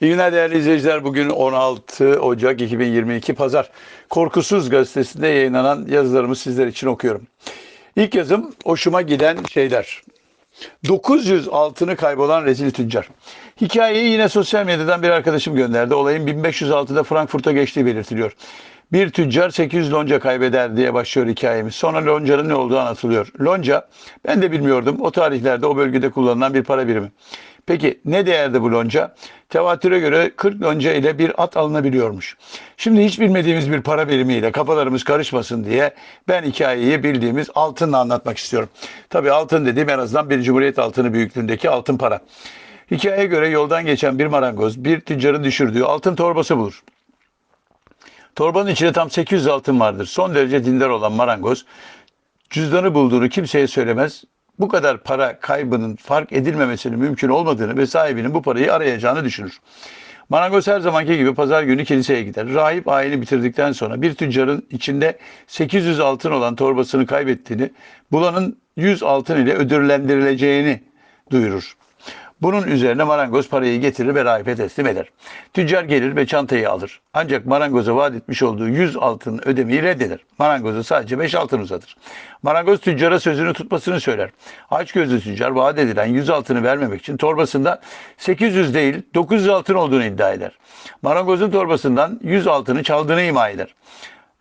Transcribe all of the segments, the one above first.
İyi günler değerli izleyiciler. Bugün 16 Ocak 2022 Pazar. Korkusuz gazetesinde yayınlanan yazılarımı sizler için okuyorum. İlk yazım hoşuma giden şeyler. 900 altını kaybolan rezil tüccar. Hikayeyi yine sosyal medyadan bir arkadaşım gönderdi. Olayın 1506'da Frankfurt'a geçtiği belirtiliyor. Bir tüccar 800 lonca kaybeder diye başlıyor hikayemiz. Sonra loncanın ne olduğu anlatılıyor. Lonca ben de bilmiyordum. O tarihlerde o bölgede kullanılan bir para birimi. Peki ne değerde bu lonca? Tevatüre göre 40 lonca ile bir at alınabiliyormuş. Şimdi hiç bilmediğimiz bir para birimiyle kafalarımız karışmasın diye ben hikayeyi bildiğimiz altınla anlatmak istiyorum. Tabii altın dediğim en azından bir cumhuriyet altını büyüklüğündeki altın para. Hikayeye göre yoldan geçen bir marangoz bir tüccarın düşürdüğü altın torbası bulur. Torbanın içinde tam 800 altın vardır. Son derece dindar olan marangoz cüzdanı bulduğunu kimseye söylemez. Bu kadar para kaybının fark edilmemesinin mümkün olmadığını ve sahibinin bu parayı arayacağını düşünür. Marangoz her zamanki gibi pazar günü kiliseye gider. Rahip ayini bitirdikten sonra bir tüccarın içinde 800 altın olan torbasını kaybettiğini, bulanın 100 altın ile ödüllendirileceğini duyurur. Bunun üzerine marangoz parayı getirir ve rahibe teslim eder. Tüccar gelir ve çantayı alır. Ancak marangoza vaat etmiş olduğu 100 altın ödemeyi reddeder. Marangoza sadece 5 altın uzatır. Marangoz tüccara sözünü tutmasını söyler. Açgözlü tüccar vaat edilen 100 altını vermemek için torbasında 800 değil 900 altın olduğunu iddia eder. Marangozun torbasından 100 altını çaldığını ima eder.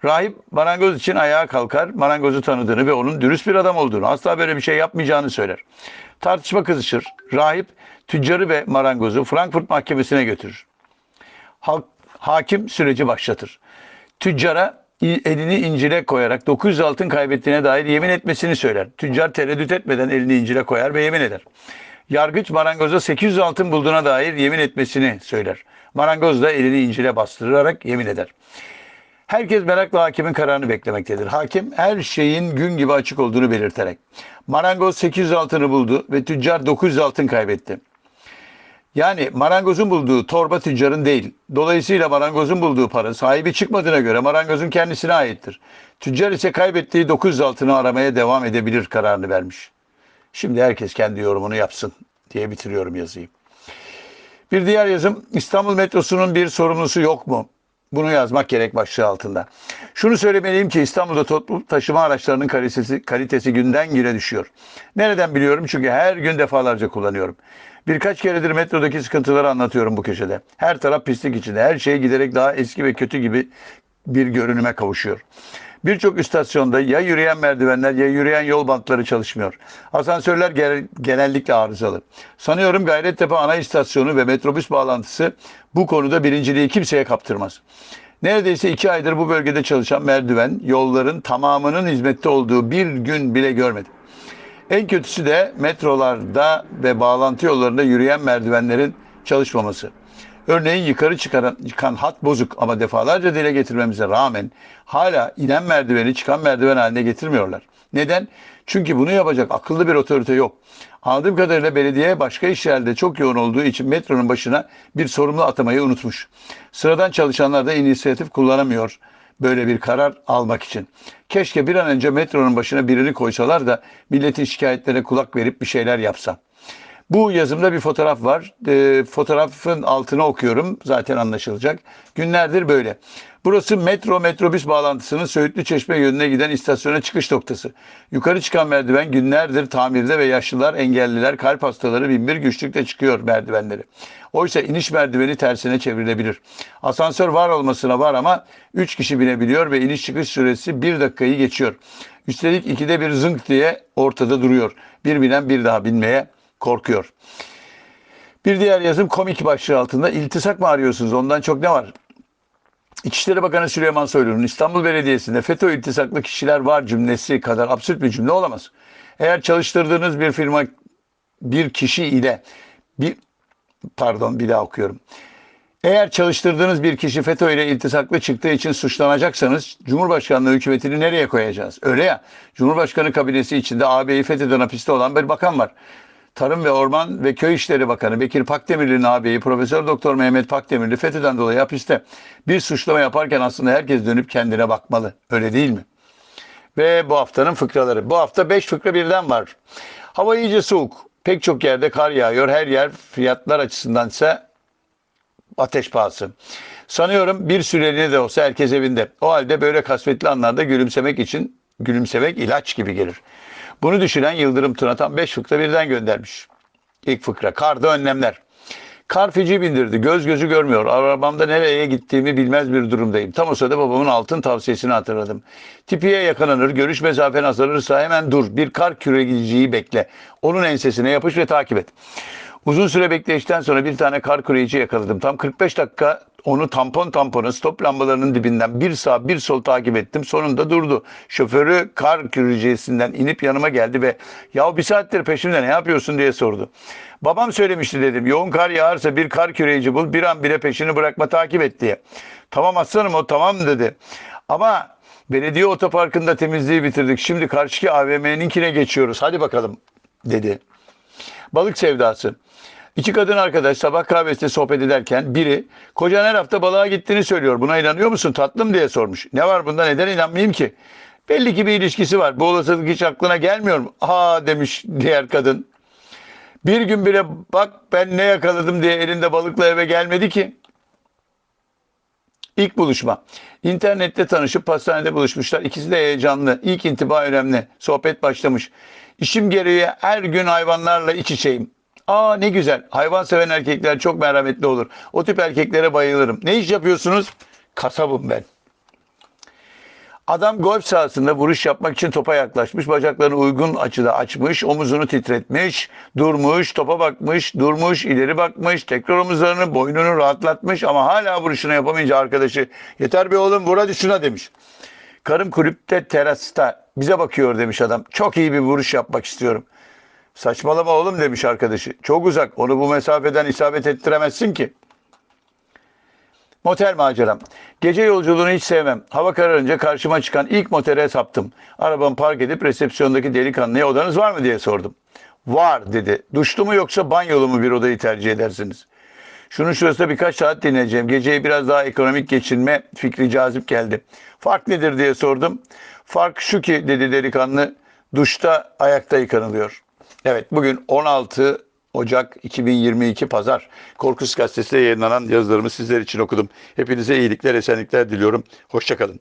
Rahip marangoz için ayağa kalkar, marangozu tanıdığını ve onun dürüst bir adam olduğunu, asla böyle bir şey yapmayacağını söyler. Tartışma kızışır. Rahip tüccarı ve marangozu Frankfurt mahkemesine götürür. Halk, hakim süreci başlatır. Tüccara elini incile koyarak 900 altın kaybettiğine dair yemin etmesini söyler. Tüccar tereddüt etmeden elini incile koyar ve yemin eder. Yargıç marangoza 800 altın bulduğuna dair yemin etmesini söyler. Marangoz da elini incile bastırarak yemin eder. Herkes merakla hakimin kararını beklemektedir. Hakim her şeyin gün gibi açık olduğunu belirterek. Marangoz 800 altını buldu ve tüccar 900 altın kaybetti. Yani marangozun bulduğu torba tüccarın değil. Dolayısıyla marangozun bulduğu para sahibi çıkmadığına göre marangozun kendisine aittir. Tüccar ise kaybettiği 900 altını aramaya devam edebilir kararını vermiş. Şimdi herkes kendi yorumunu yapsın diye bitiriyorum yazıyı. Bir diğer yazım İstanbul metrosunun bir sorumlusu yok mu? Bunu yazmak gerek başlığı altında. Şunu söylemeliyim ki İstanbul'da toplu taşıma araçlarının kalitesi, kalitesi günden güne düşüyor. Nereden biliyorum? Çünkü her gün defalarca kullanıyorum. Birkaç keredir metrodaki sıkıntıları anlatıyorum bu köşede. Her taraf pislik içinde. Her şey giderek daha eski ve kötü gibi bir görünüme kavuşuyor. Birçok istasyonda ya yürüyen merdivenler ya yürüyen yol bantları çalışmıyor. Asansörler genellikle arızalı. Sanıyorum Gayrettepe ana istasyonu ve metrobüs bağlantısı bu konuda birinciliği kimseye kaptırmaz. Neredeyse iki aydır bu bölgede çalışan merdiven yolların tamamının hizmette olduğu bir gün bile görmedim. En kötüsü de metrolarda ve bağlantı yollarında yürüyen merdivenlerin çalışmaması. Örneğin yukarı çıkaran, çıkan hat bozuk ama defalarca dile getirmemize rağmen hala inen merdiveni çıkan merdiven haline getirmiyorlar. Neden? Çünkü bunu yapacak akıllı bir otorite yok. Anladığım kadarıyla belediye başka işlerde çok yoğun olduğu için metronun başına bir sorumlu atamayı unutmuş. Sıradan çalışanlar da inisiyatif kullanamıyor böyle bir karar almak için. Keşke bir an önce metronun başına birini koysalar da milletin şikayetlere kulak verip bir şeyler yapsa. Bu yazımda bir fotoğraf var. E, fotoğrafın altına okuyorum. Zaten anlaşılacak. Günlerdir böyle. Burası metro metrobüs bağlantısının Söğütlü Çeşme yönüne giden istasyona çıkış noktası. Yukarı çıkan merdiven günlerdir tamirde ve yaşlılar, engelliler, kalp hastaları binbir güçlükle çıkıyor merdivenleri. Oysa iniş merdiveni tersine çevrilebilir. Asansör var olmasına var ama 3 kişi binebiliyor ve iniş çıkış süresi 1 dakikayı geçiyor. Üstelik ikide bir zınk diye ortada duruyor. Bir binen bir daha binmeye korkuyor. Bir diğer yazım komik başlığı altında iltisak mı arıyorsunuz ondan çok ne var? İçişleri Bakanı Süleyman Soylu'nun İstanbul Belediyesi'nde FETÖ iltisaklı kişiler var cümlesi kadar absürt bir cümle olamaz. Eğer çalıştırdığınız bir firma bir kişi ile bir pardon bir daha okuyorum. Eğer çalıştırdığınız bir kişi FETÖ ile iltisaklı çıktığı için suçlanacaksanız Cumhurbaşkanlığı hükümetini nereye koyacağız? Öyle ya Cumhurbaşkanı kabinesi içinde AB'yi FETÖ'den hapiste olan bir bakan var. Tarım ve Orman ve Köy İşleri Bakanı Bekir Pakdemirli'nin ağabeyi Profesör Doktor Mehmet Pakdemirli FETÖ'den dolayı hapiste. Bir suçlama yaparken aslında herkes dönüp kendine bakmalı. Öyle değil mi? Ve bu haftanın fıkraları. Bu hafta 5 fıkra birden var. Hava iyice soğuk. Pek çok yerde kar yağıyor. Her yer fiyatlar açısından ise ateş pahası. Sanıyorum bir süreliğine de olsa herkes evinde. O halde böyle kasvetli anlarda gülümsemek için gülümsemek ilaç gibi gelir. Bunu düşünen Yıldırım Tuna tam 5 fıkra birden göndermiş. İlk fıkra karda önlemler. Kar feci bindirdi. Göz gözü görmüyor. Arabamda nereye gittiğimi bilmez bir durumdayım. Tam o sırada babamın altın tavsiyesini hatırladım. Tipiye yakalanır, görüş mesafen azalırsa hemen dur. Bir kar küregiciyi bekle. Onun ensesine yapış ve takip et. Uzun süre bekleyişten sonra bir tane kar küreyici yakaladım. Tam 45 dakika onu tampon tampona stop lambalarının dibinden bir sağ bir sol takip ettim. Sonunda durdu. Şoförü kar kürecisinden inip yanıma geldi ve ya bir saattir peşimde ne yapıyorsun diye sordu. Babam söylemişti dedim. Yoğun kar yağarsa bir kar küreyici bul bir an bile peşini bırakma takip et diye. Tamam aslanım o tamam dedi. Ama belediye otoparkında temizliği bitirdik. Şimdi karşıki AVM'ninkine geçiyoruz. Hadi bakalım dedi. Balık sevdası. İki kadın arkadaş sabah kahvesinde sohbet ederken biri kocan her hafta balığa gittiğini söylüyor. Buna inanıyor musun tatlım diye sormuş. Ne var bunda neden inanmayayım ki? Belli ki bir ilişkisi var. Bu olasılık hiç aklına gelmiyor mu? Aa demiş diğer kadın. Bir gün bile bak ben ne yakaladım diye elinde balıkla eve gelmedi ki. İlk buluşma. İnternette tanışıp pastanede buluşmuşlar. İkisi de heyecanlı. İlk intiba önemli. Sohbet başlamış. İşim gereği her gün hayvanlarla iç içeyim. Aa ne güzel. Hayvan seven erkekler çok merhametli olur. O tip erkeklere bayılırım. Ne iş yapıyorsunuz? Kasabım ben. Adam golf sahasında vuruş yapmak için topa yaklaşmış. Bacaklarını uygun açıda açmış. Omuzunu titretmiş. Durmuş. Topa bakmış. Durmuş. ileri bakmış. Tekrar omuzlarını boynunu rahatlatmış. Ama hala vuruşunu yapamayınca arkadaşı yeter be oğlum vur hadi şuna demiş. Karım kulüpte terasta bize bakıyor demiş adam. Çok iyi bir vuruş yapmak istiyorum. Saçmalama oğlum demiş arkadaşı. Çok uzak. Onu bu mesafeden isabet ettiremezsin ki. Motel maceram. Gece yolculuğunu hiç sevmem. Hava kararınca karşıma çıkan ilk motere saptım. Arabamı park edip resepsiyondaki delikanlıya odanız var mı diye sordum. Var dedi. Duşlu mu yoksa banyolu mu bir odayı tercih edersiniz? Şunun şurasında birkaç saat dinleyeceğim. Geceyi biraz daha ekonomik geçirme fikri cazip geldi. Fark nedir diye sordum. Fark şu ki dedi delikanlı. Duşta ayakta yıkanılıyor. Evet bugün 16 Ocak 2022 Pazar Korkus Gazetesi'nde yayınlanan yazılarımı sizler için okudum. Hepinize iyilikler, esenlikler diliyorum. Hoşçakalın.